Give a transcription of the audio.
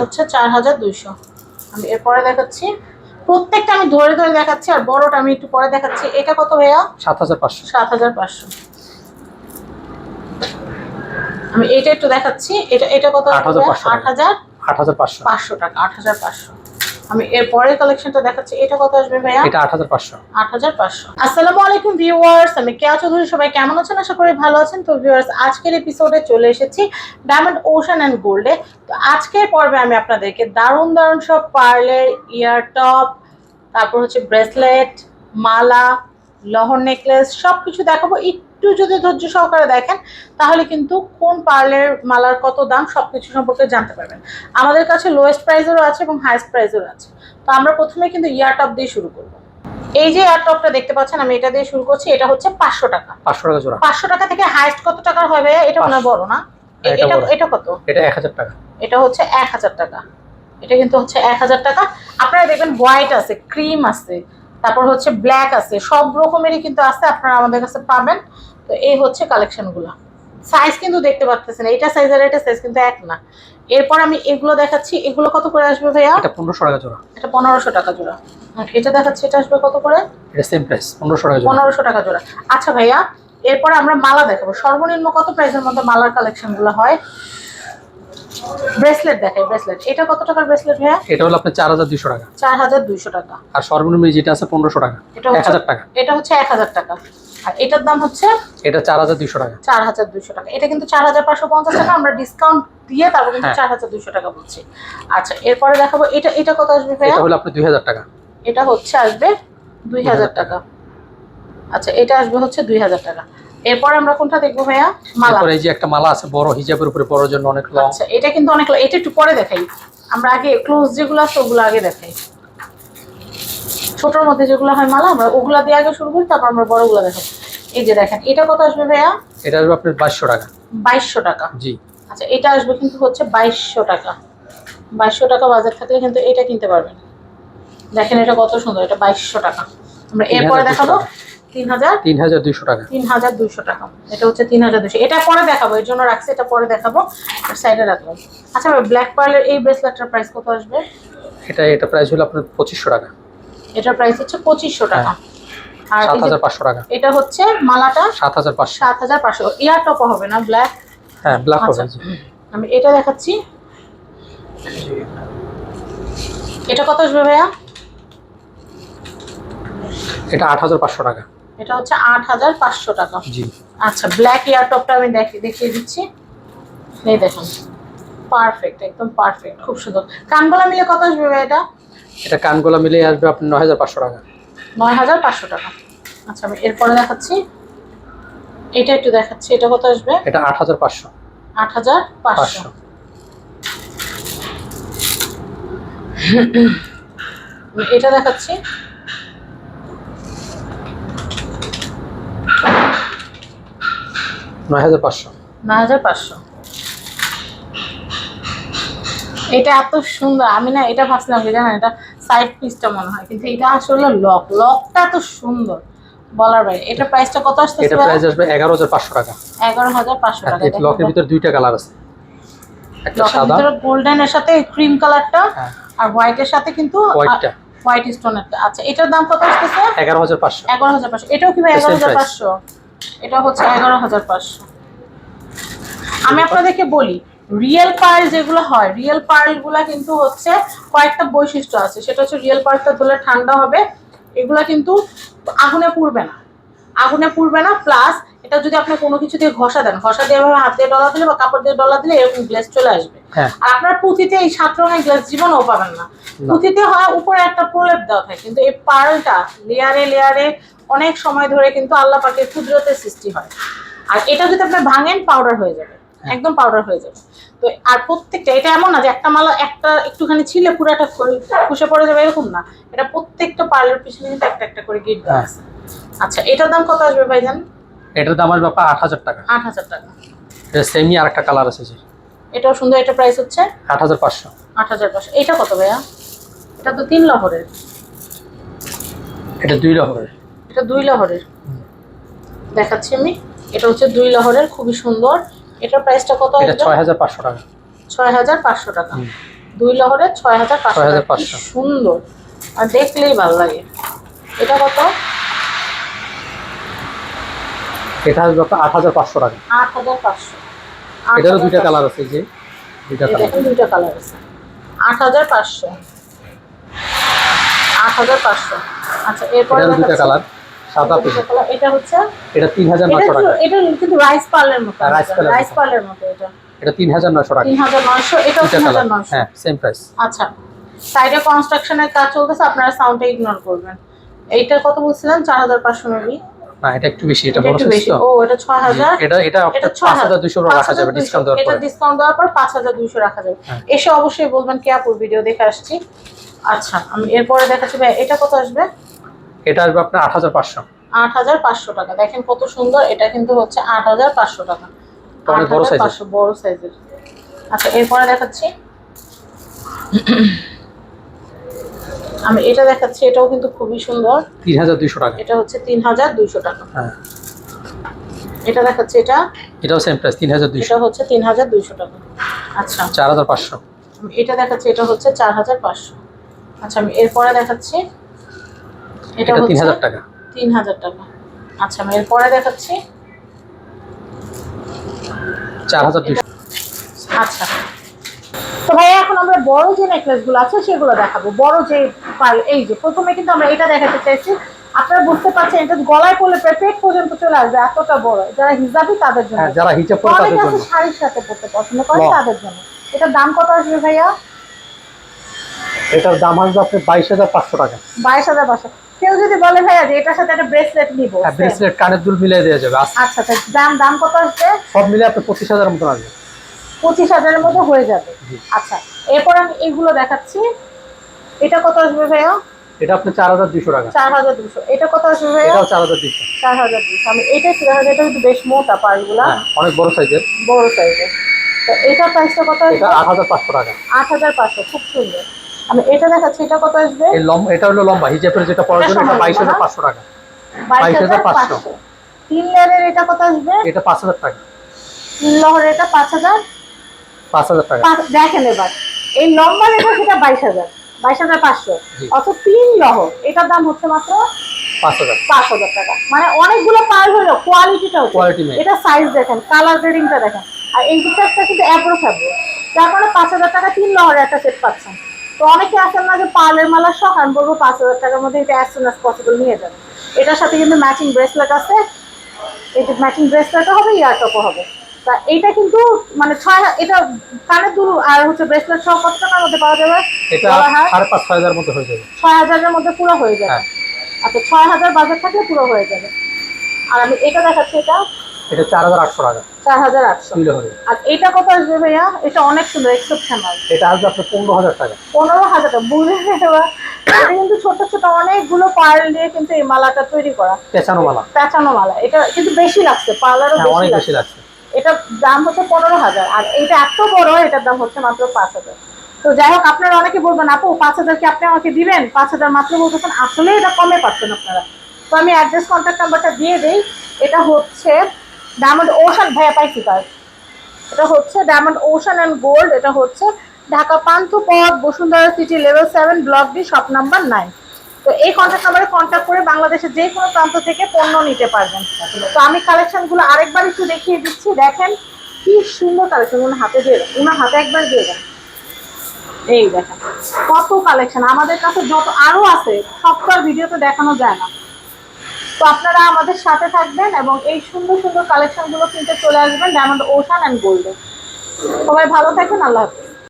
হচ্ছে চার হাজার দুইশো। আমি এরপরে দেখাচ্ছি। প্রত্যেকটা আমি ধরে ধরে দেখাচ্ছি আর বড়টা আমি একটু পরে দেখাচ্ছি। এটা কত ভাইয়া? সাত হাজার পাঁচশো। সাত হাজার পাঁচশো। আমি এটা একটু দেখাচ্ছি। এটা এটা কত 8,500 আট হাজার আট হাজার পাঁচশো। পাঁচশো টাকা আট হাজার পাঁচশো। আমি এরপরের কালেকশনটা দেখাচ্ছি। এটা কত আসবে ভাইয়া? এটা আট হাজার পাঁচশো। আট হাজার পাঁচশো। আসসালামু আলাইকুম ভিউয়ার্স আমি কেয়া চৌধুরী সবাই? কেমন আছেন? আশা করি ভালো আছেন। তো ভিউয়ার্স আজকের এপিসোডে চলে এসেছি ডায়মন্ড ওশান এন্ড গোল্ডে তো আজকের পর্বে আমি আপনাদেরকে দারুণ দারুণ সব পার্লের ইয়ার টপ তারপর হচ্ছে ব্রেসলেট মালা লহর নেকলেস সব কিছু দেখাবো। একটু যদি ধৈর্য সহকারে দেখেন তাহলে কিন্তু কোন পার্লের মালার কত দাম সব কিছু সম্পর্কে জানতে পারবেন। আমাদের কাছে লোয়েস্ট প্রাইসেরও আছে এবং হাইস্ট প্রাইসেরও আছে। তো আমরা প্রথমে কিন্তু ইয়ার টপ দিয়ে শুরু করব। এই যে ইয়ার টপটা দেখতে পাচ্ছেন আমি এটা দিয়ে শুরু করছি এটা হচ্ছে পাঁচশো টাকা। পাঁচশো টাকা জোড়া। পাঁচশো টাকা থেকে হাইস্ট কত টাকার হবে এটা মনে বড় না। এটা এটা এটা কত? এটা এক হাজার টাকা। এটা হচ্ছে এক হাজার টাকা। এটা কিন্তু হচ্ছে এক হাজার টাকা। আপনারা দেখবেন হোয়াইট আছে ক্রিম আছে তারপর হচ্ছে ব্ল্যাক আছে। সব রকমেরই কিন্তু আছে আপনারা আমাদের কাছে পাবেন। তো এই হচ্ছে কালেকশনগুলো সাইজ কিন্তু দেখতে পাচ্ছেন এইটা সাইজ আর এটা সাইজ কিন্তু এক না। এরপর আমি এগুলো দেখাচ্ছি এগুলো কত করে আসবে ভাইয়া? এটা পনেরোশো টাকা জোড়া। এটা পনেরোশো টাকা জোড়া। এটা দেখাচ্ছি এটা আসবে কত করে? এটা সেম প্রাইস পনেরোশো টাকা জোড়া। পনেরোশো টাকা জোড়া। আচ্ছা ভাইয়া এরপর আমরা মালা দেখাবো। সর্বনিম্ন কত প্রাইসের মধ্যে মালার কালেকশনগুলো হয়? ব্রেসলেট দেখাই ব্রেসলেট। এটা কত টাকার ব্রেসলেট ভাইয়া? এটা হলো আপনার চার হাজার দুশো টাকা। চার হাজার দুইশো টাকা। আর সর্বনিম্ন যেটা আছে পনেরোশো টাকা। এটা এক হচ্ছে হাজার টাকা। এটা হচ্ছে এক হাজার টাকা। আর এটার দাম হচ্ছে এটা চার হাজার দুশো টাকা। চার হাজার দুইশো টাকা। এটা কিন্তু চার হাজার পাঁচশো পঞ্চাশ টাকা আমরা ডিসকাউন্ট দিয়ে তারপর কিন্তু হ্যাঁ। চার হাজার দুইশো টাকা বলছি। আচ্ছা এরপরে দেখাবো এটা এটা কত আসবে ভাইয়া? এটা হলো আপনার দুই হাজার টাকা। এটা হচ্ছে আসবে দুই হাজার টাকা। আচ্ছা এটা আসবে হচ্ছে দুই হাজার টাকা। এরপরে আমরা কোনটা দেখব ভাইয়া? মালা। এই যে একটা মালা আছে বড় হিজাবের উপরে বড় জন্য অনেক লং আচ্ছা এটা কিন্তু অনেক এটা একটু পরে দেখাই। আমরা আগে ক্লোজ যেগুলো আছে ওগুলো আগে দেখাই। ছোটর মধ্যে যেগুলো হয় মালা আমরা ওগুলা দিয়ে আগে শুরু করি তারপর আমরা বড়গুলো দেখাবো এই যে দেখেন এটা কত আসবে ভাইয়া? এটা আসবে আপনার বাইশশো টাকা। বাইশশো টাকা। জি। আচ্ছা এটা আসবে কিন্তু হচ্ছে বাইশশো টাকা। বাইশশো টাকা বাজার থাকলে কিন্তু এটা কিনতে পারবেন। দেখেন এটা কত সুন্দর এটা বাইশশো টাকা। আমরা এরপরে 3,200 দেখাবো। তিন হাজার তিন হাজার দুইশো টাকা। তিন হাজার দুইশো টাকা। এটা হচ্ছে তিন হাজার এটা পরে দেখাবো এর জন্য রাখছি এটা পরে দেখাবো। সাইডে রাখব। আচ্ছা ব্ল্যাক পার্লের এই ব্রেসলেটটার প্রাইস কত আসবে? এটা এটা প্রাইস হলো আপনার পঁচিশশো টাকা। এটার প্রাইস হচ্ছে পঁচিশশো টাকা। আর সাত হাজার পাঁচশো টাকা। এটা হচ্ছে মালাটা সাত হাজার পাঁচশো। সাত হাজার পাঁচশো। ইয়ার টপ হবে না ব্ল্যাক হ্যাঁ ব্ল্যাক আচ্ছা হবে আমি এটা দেখাচ্ছি। এটা কত আসবে ভাইয়া? এটা আট হাজার পাঁচশো টাকা। এটা হচ্ছে আট হাজার পাঁচশো টাকা। আচ্ছা ব্ল্যাক ইয়ার টপটা আমি দেখি দেখিয়ে দিচ্ছি। এই দেখুন পারফেক্ট একদম পারফেক্ট খুব সুন্দর। কানগলা মিলে কত আসবে এটা? এটা কানগোলা মিলিয়ে আসবে আপনার নয় হাজার পাঁচশো টাকা। নয় হাজার পাঁচশো টাকা। আচ্ছা আমি এরপরে দেখাচ্ছি। এটা একটু দেখাচ্ছি এটা কত আসবে? এটা আট হাজার পাঁচশো। আট হাজার পাঁচশো। এটা দেখাচ্ছি। নয় হাজার পাঁচশো। এটা এত সুন্দর আমি না এটা ভাবছিলাম কি জানেন এটা সাইড পিসটা মনে হয় কিন্তু এটা আসলে লক লকটা এত সুন্দর বলার বাইরে। এটা প্রাইসটা কত আসছে এটা প্রাইস আসবে 11500 টাকা। 11500 হ্যাঁ, টাকা এটা লকের ভিতর দুইটা কালার আছে। একটা সাদা। ভিতর গোল্ডেন এর সাথে ক্রিম কালারটা হ্যাঁ। আর হোয়াইট এর সাথে কিন্তু হোয়াইটটা হোয়াইট স্টোন আচ্ছা এটার দাম কত আসছে 11500 11500 এটাও কি ভাই 11500 এটা হচ্ছে এগারো হাজার পাঁচশো। আমি আপনাদেরকে বলি রিয়েল পার্ল যেগুলো হয় রিয়েল পার্লগুলা কিন্তু হচ্ছে কয়েকটা বৈশিষ্ট্য আছে। সেটা হচ্ছে রিয়েল পার্লটা ধরলে ঠান্ডা হবে, এগুলা কিন্তু আগুনে পুড়বে না। আগুনে পুড়বে না প্লাস এটা যদি আপনি কোনো কিছু দিয়ে ঘষা দেন, ঘষা দিয়ে এভাবে হাত দিয়ে ডলা দিলে বা কাপড় দিয়ে ডলা দিলে এরকম গ্লেস চলে আসবে। আপনার পুঁথিতে এই সাত রঙের গ্লাস জীবনও পাবেন না। পুঁথিতে হয় উপরে একটা প্রলেপ দেওয়া থাকে কিন্তু এই পার্লটা লেয়ারে লেয়ারে অনেক সময় ধরে কিন্তু আল্লাহ পাকের কুদরতের সৃষ্টি হয়। আর এটা যদি আপনি ভাঙেন পাউডার হয়ে যাবে। হ্যাঁ। একদম পাউডার হয়ে যাবে। তো আর প্রত্যেকটা এটা এমন না যে একটা মালা একটা একটুখানি ছিলে পুরাটা খুশে পড়ে যাবে এরকম না। এটা প্রত্যেকটা পার্লের পিছনে কিন্তু একটা একটা করে গিট দেওয়া হ্যাঁ। আছে। আচ্ছা এটার দাম কত আসবে ভাই ভাইজান? এটার দাম আসবে আপনার আট হাজার টাকা। আট হাজার টাকা। সেমই আর একটা কালার আছে এটাও সুন্দর এটা প্রাইস হচ্ছে আট হাজার পাঁচশো। আট হাজার পাঁচশো। এটা কত ভাইয়া? এটা তো তিন লহরের। এটা দুই লহরের। এটা দুই লহরের। দেখাচ্ছি আমি। এটা হচ্ছে দুই লহরের খুবই সুন্দর। এটার প্রাইসটা কত এটা ছয় হাজার পাঁচশো টাকা। ছয় হাজার পাঁচশো টাকা। দুই লহরের ছয় হাজার পাঁচশো টাকা। 6,500 সুন্দর। আর দেখলেই ভালো লাগে। এটা কত? এটা আট হাজার পাঁচশো টাকা। আট হাজার পাঁচশো। এটারও দুইটা কালার আছে যে দুইটা কালার। দুইটা কালার আছে। আট হাজার পাঁচশো। আট হাজার পাঁচশো। আচ্ছা এরপরে দুইটা কালার সাদা এটা এটা হচ্ছে এটা তিন হাজার এটা নয়শো টাকা। এটা কিন্তু রাইস পার্লের মতো হ্যাঁ, রাইস মতো। পার্লের মতো এটা। এটা তিন হাজার নয়শো টাকা। তিন হাজার নয়শো এটাও দুইটা তিন হাজার কালার নয়শো। হ্যাঁ সেম প্রাইস আচ্ছা সাইডে কনস্ট্রাকশনের কাজ চলতেছে আপনারা সাউন্ডটা ইগনোর করবেন। এইটা কত বলছিলেন চার হাজার পাঁচশো মেবি না এটা একটু বেশি এটা বড় তো। ও এটা ছয় হাজার এটা এটা এটা আপনার ছয় পাঁচ হাজার দুশো রাখা যাবে ডিসকাউন্ট দেওয়ার এটা ডিসকাউন্ট দেওয়ার পর পাঁচ হাজার দুইশো রাখা যাবে। এসে অবশ্যই বলবেন কে আপুর ভিডিও দেখে আসছি। আচ্ছা আমি এরপরে দেখাচ্ছি ভাই এটা কত আসবে? এটা আসবে আপনার আট হাজার পাঁচশো। আট হাজার পাঁচশো টাকা। দেখেন কত সুন্দর এটা কিন্তু হচ্ছে আট হাজার পাঁচশো টাকা। এটা অনেক বড়। 8,500 বড় সাইজের। আচ্ছা এরপরে দেখাচ্ছি। আমি এটা দেখাচ্ছি এটাও কিন্তু খুবই সুন্দর। তিন হাজার দুইশো টাকা। এটা হচ্ছে তিন হাজার দুইশো টাকা। হ্যাঁ। এটা দেখাচ্ছি এটা। এটাও সেম প্রাইস তিন হাজার দুইশো। এটা হচ্ছে তিন হাজার দুইশো টাকা। আচ্ছা। চার হাজার পাঁচশো। আমি এটা দেখাচ্ছি এটা হচ্ছে চার হাজার পাঁচশো। আচ্ছা আমি এরপরে দেখাচ্ছি। এটা তিন হাজার টাকা। তিন হাজার টাকা। আচ্ছা আমি এরপরে দেখাচ্ছি। চার হাজার দুইশো। আচ্ছা। তো ভাইয়া এখন আমরা বড় যে নেকলেসগুলো আছে সেগুলো দেখাবো। বড় যে পাল এই যে প্রথমে কিন্তু আমরা এটা দেখাতে চাইছি। আপনারা বুঝতে পারছেন এটা গলায় পড়লে পেট পর্যন্ত চলে আসবে এতটা বড়। যারা হিজাবি তাদের জন্য। হ্যাঁ যারা হিজাব অনেকে তাদের জন্য। শাড়ির সাথে পড়তে পছন্দ করে তাদের জন্য। এটার দাম কত আসবে ভাইয়া? এটার দাম আসবে আপনার বাইশ হাজার পাঁচশো টাকা। বাইশ হাজার পাঁচশো। কেউ যদি বলে ভাইয়া যে এটার সাথে একটা ব্রেসলেট নিব ব্রেসলেট কানের দুল মিলিয়ে দেওয়া যাবে। আচ্ছা। আচ্ছা দাম দাম কত আসবে? সব মিলে আপনার পঁচিশ হাজার মতন আসবে। পঁচিশ হাজারের মতো হয়ে যাবে। আচ্ছা এরপর আমি এইগুলো দেখাচ্ছি। এটা কত আসবে ভাইয়া? এটা আপনার চার হাজার দুইশো টাকা। চার হাজার দুশো এটা কত আসবে ভাইয়া? এটাও চার হাজার দুইশো। চার হাজার দুশো আমি এটা ছিল এটা কিন্তু বেশ মোটা পাড়গুলা হ্যাঁ অনেক বড় সাইজের। বড় সাইজের। তো এটার প্রাইসটা কত আসবে? আট হাজার পাঁচশো টাকা। আট হাজার পাঁচশো খুব সুন্দর। আমি এটা দেখাচ্ছি এটা কত আসবে? এই লম্বা এটা হলো লম্বা হিজাবের যেটা পড়ার জন্য এটা বাইশ হাজার পাঁচশো টাকা। বাইশ হাজার 22,500 পাঁচশো। তিন লেয়ারের এটা কত আসবে? এটা পাঁচ হাজার টাকা। তিন লহরের এটা পাঁচ হাজার। পাঁচ হাজার টাকা। দেখেন এবার এই লম্বা রেখা সেটা বাইশ হাজার বাইশ হাজার পাঁচশো। অত তিন লহর এটার দাম হচ্ছে মাত্র পাঁচ হাজার। পাঁচ হাজার টাকা। মানে অনেকগুলো পার হলো কোয়ালিটিটা Quality এটা সাইজ দেখেন কালার গ্রেডিংটা দেখেন। আর এই সেটটা কিন্তু অ্যাপ্রো ফ্যাব্রো যার কারণে পাঁচ হাজার টাকা তিন লহরের একটা সেট পাচ্ছেন। তো অনেকে আসেন না যে পার্লের মালার শখ আমি বলব পাঁচ হাজার টাকার মধ্যে এটা অ্যাজ সুন অ্যাজ পসিবল নিয়ে যাবেন এটার সাথে কিন্তু ম্যাচিং ব্রেসলেট আছে। এই যে ম্যাচিং ব্রেসলেটও হবে ইয়ারটপও হবে। তা এইটা কিন্তু মানে ছয় এটা কানের দুল আর হচ্ছে ব্রেসলেট সহ কত টাকার মধ্যে পাওয়া যাবে? এটা সাড়ে পাঁচ ছয় হাজার মধ্যে হয়ে যাবে। ছয় হাজারের মধ্যে পুরো হয়ে যাবে। হ্যাঁ। আচ্ছা ছয় হাজার বাজার থাকলে পুরো হয়ে যাবে। আর আমি এটা দেখাচ্ছি এটা। এটা চার হাজার আটশো টাকা। চার হাজার আটশো। আর এটা কত আসবে ভাইয়া? এটা অনেক সুন্দর এক্সেপশনাল এটা আসবে আপনার পনেরো হাজার টাকা। পনেরো হাজার টাকা বুঝে এটা কিন্তু ছোট ছোট অনেকগুলো পার্ল দিয়ে কিন্তু এই মালাটা তৈরি করা। পেঁচানো মালা। পেঁচানো মালা। এটা কিন্তু বেশি লাগছে পার্লারও হ্যাঁ বেশি লাগছে। এটার দাম হচ্ছে পনেরো হাজার। আর এটা এত বড়, এটার দাম হচ্ছে মাত্র পাঁচ হাজার। তো যাই হোক, আপনারা অনেকে বলবেন, আপু, পাঁচ হাজার কি আপনি আমাকে দিবেন? পাঁচ হাজার মাত্র বলতেছেন, আসলে এটা কমে পাচ্ছেন আপনারা। তো আমি অ্যাড্রেস কন্ট্যাক্ট নাম্বারটা দিয়ে দিই। এটা হচ্ছে ডায়মন্ড ওশান ভাইয়া পাইছি কার এটা হচ্ছে ডায়মন্ড ওশান অ্যান্ড গোল্ড এটা হচ্ছে Dhaka Panthapath, Bashundhara city level seven block D shop number nine তো এই কন্ট্যাক্ট নাম্বারে কন্ট্যাক্ট করে বাংলাদেশের যে কোনো প্রান্ত থেকে পণ্য নিতে পারবেন। তো আমি কালেকশনগুলো আরেকবার একটু দেখিয়ে দিচ্ছি। দেখেন কি সুন্দর কালেকশন ওনার হাতে দিয়ে ওনার হাতে একবার দিয়ে দেন। এই দেখেন, কত কালেকশন আমাদের কাছে যত আরও আছে, সবটার ভিডিওতে দেখানো যায় না। তো আপনারা আমাদের সাথে থাকবেন এবং এই সুন্দর সুন্দর কালেকশনগুলো কিনতে চলে আসবেন ডায়মন্ড ওশান অ্যান্ড গোল্ডে সবাই ভালো থাকেন আল্লাহ হাফিজ।